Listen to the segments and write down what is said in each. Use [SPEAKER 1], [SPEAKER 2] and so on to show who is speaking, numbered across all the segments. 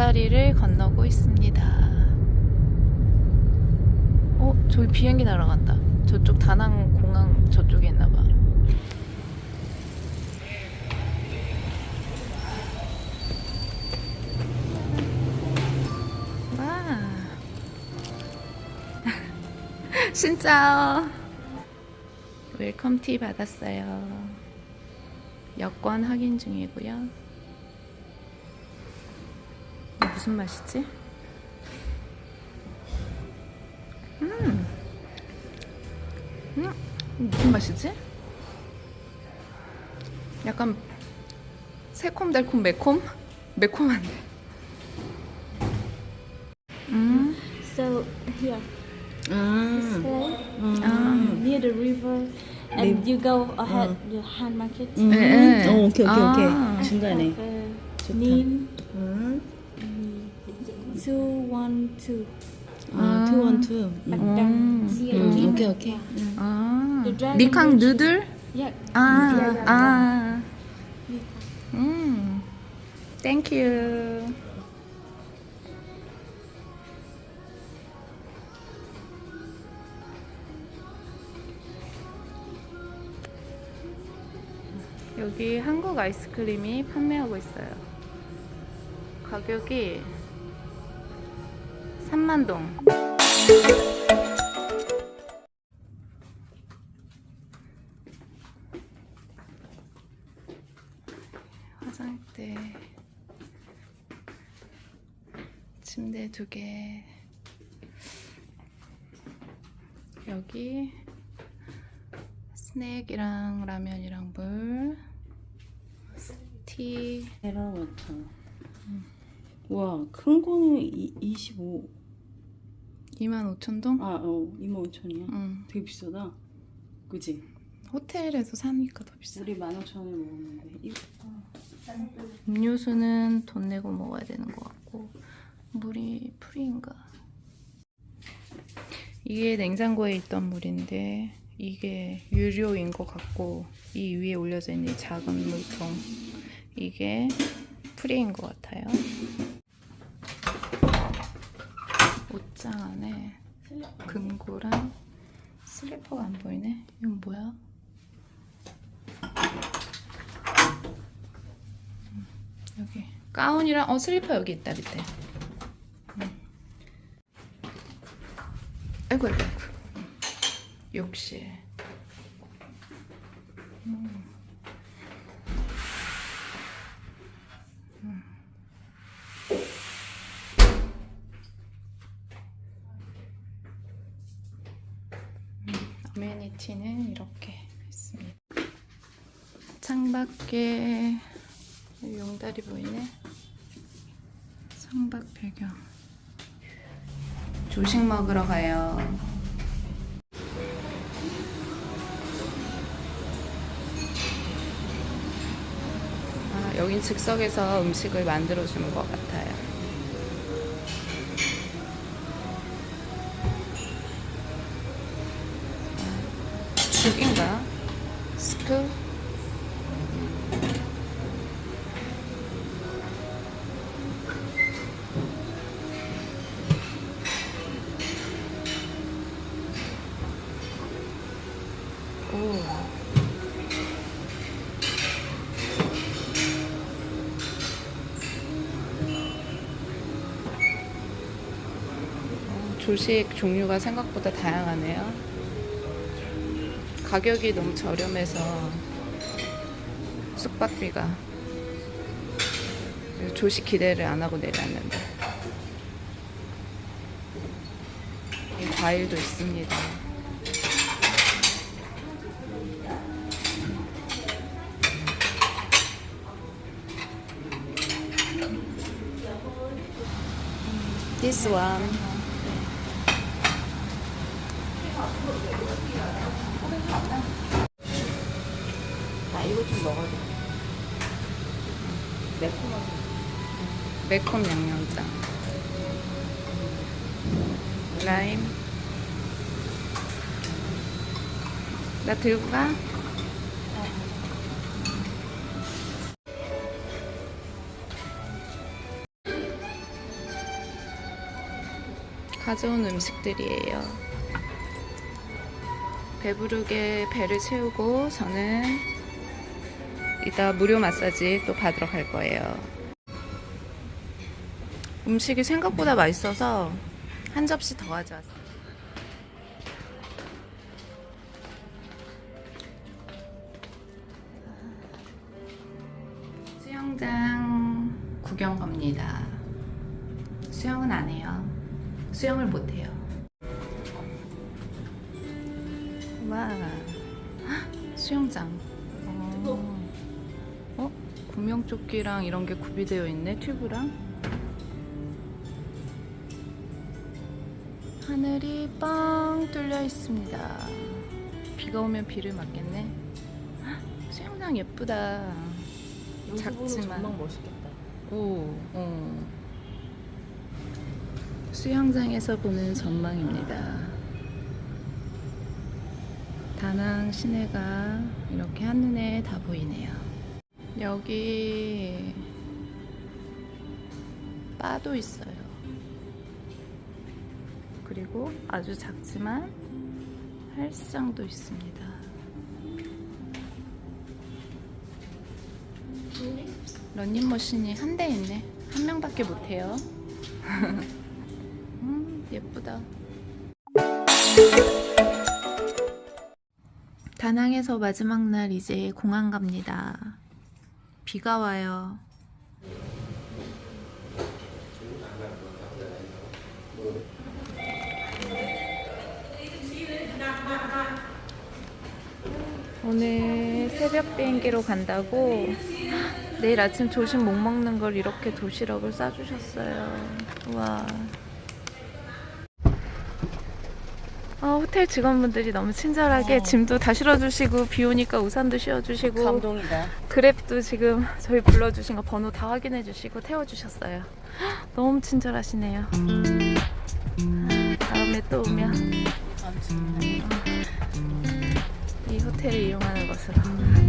[SPEAKER 1] 용다리를 건너고 있습니다. 어, 저기 비행기 날아간다. 저쪽 다낭 공항 저쪽에 있나 봐. 와. 진짜 웰컴 티 받았어요. 여권 확인 중이고요. 무슨 맛이지? 음. 음. 무슨 맛이지? 약간 새콤달콤 매콤? 매콤한데. 음.
[SPEAKER 2] So here,
[SPEAKER 3] 아,
[SPEAKER 1] 아.
[SPEAKER 2] near the river, and you go ahead the hand market.
[SPEAKER 3] 음.
[SPEAKER 1] 네.
[SPEAKER 3] 어, 오케이, 오케이,
[SPEAKER 1] 아.
[SPEAKER 3] 오케이. 중간에.
[SPEAKER 2] Uh,
[SPEAKER 3] 좋다.
[SPEAKER 2] Nim
[SPEAKER 3] 음.
[SPEAKER 2] Two one two.
[SPEAKER 3] 아, 투, 원, 투. 음. 음,
[SPEAKER 2] Nim.
[SPEAKER 3] 오케이, 오케이.
[SPEAKER 1] 아.
[SPEAKER 2] Bridge.
[SPEAKER 1] 누들?
[SPEAKER 2] Yeah.
[SPEAKER 1] 아, 아. 음. 땡큐. 여기 한국 아이스크림이 판매하고 있어요. 가격이 3만 동. 화장대 침대 두 개 여기 스낵이랑 라면이랑 물 티,
[SPEAKER 3] 테라와터. 와, 큰 거는 이, 25.
[SPEAKER 1] 25,000동?
[SPEAKER 3] 아, 어, 25,000이야.
[SPEAKER 1] 응.
[SPEAKER 3] 되게 비싸다. 그지?
[SPEAKER 1] 호텔에서 사니까 더 비싸.
[SPEAKER 3] 우리 15,000원에 먹었는데. 이
[SPEAKER 1] 음료수는 돈 내고 먹어야 되는 것 같고 물이 프리인가? 이게 냉장고에 있던 물인데 이게 유료인 것 같고 이 위에 올려져 있는 이 작은 물통 이게 프리인 것 같아요. 옷장 안에 금고랑 슬리퍼가 안 보이네. 이건 뭐야? 여기 가운이랑 어 슬리퍼 여기 있다 밑에. 음. 아이고 아이고 아이고. 욕실. 음. 음. 어메니티는 이렇게 있습니다. 창밖에 용다리 보이네. 창밖 배경. 조식 먹으러 가요. 아, 여긴 즉석에서 음식을 만들어 주는 것 같아요. 죽인가? 스프? 조식 종류가 생각보다 다양하네요. 가격이 너무 저렴해서 숙박비가 조식 기대를 안 하고 내려왔는데 이 과일도 있습니다. This one.
[SPEAKER 3] 아, 이거 좀 먹어야 돼. 매콤하게.
[SPEAKER 1] 매콤 양념장. 라임. 나 들고 가? 가져온 음식들이에요. 배부르게 배를 채우고 저는 이따 무료 마사지 또 받으러 갈 거예요. 음식이 생각보다 맛있어서 한 접시 더 가져왔어요. 수영장 구경 갑니다. 수영은 안 해요. 수영을 못 해요. 와, 헉, 수영장. 어, 어? 구명조끼랑 이런 게 구비되어 있네. 튜브랑. 하늘이 뻥 뚫려 있습니다. 비가 오면 비를 맞겠네. 헉, 수영장 예쁘다. 작지만.
[SPEAKER 3] 전망 멋있겠다.
[SPEAKER 1] 오, 어. 수영장에서 보는 전망입니다. 다낭 시내가 이렇게 한눈에 다 보이네요. 여기 바도 있어요. 그리고 아주 작지만 헬스장도 있습니다. 런닝머신이 한 대 있네. 한 명밖에 못 해요. 음, 예쁘다. 다낭에서 마지막 날 이제 공항 갑니다. 비가 와요. 오늘 새벽 비행기로 간다고 내일 아침 조식 못 먹는 걸 이렇게 도시락을 싸주셨어요. 와. 아, 호텔 직원분들이 너무 친절하게
[SPEAKER 3] 어.
[SPEAKER 1] 짐도 다 실어주시고 비 오니까 우산도 씌워주시고
[SPEAKER 3] 감동이다.
[SPEAKER 1] 그랩도 지금 저희 불러주신 거 번호 다 확인해주시고 태워주셨어요. 너무 친절하시네요. 다음에 또 오면 이 호텔을 이용하는 것으로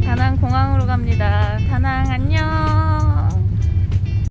[SPEAKER 1] 다낭 공항으로 갑니다. 다낭 안녕.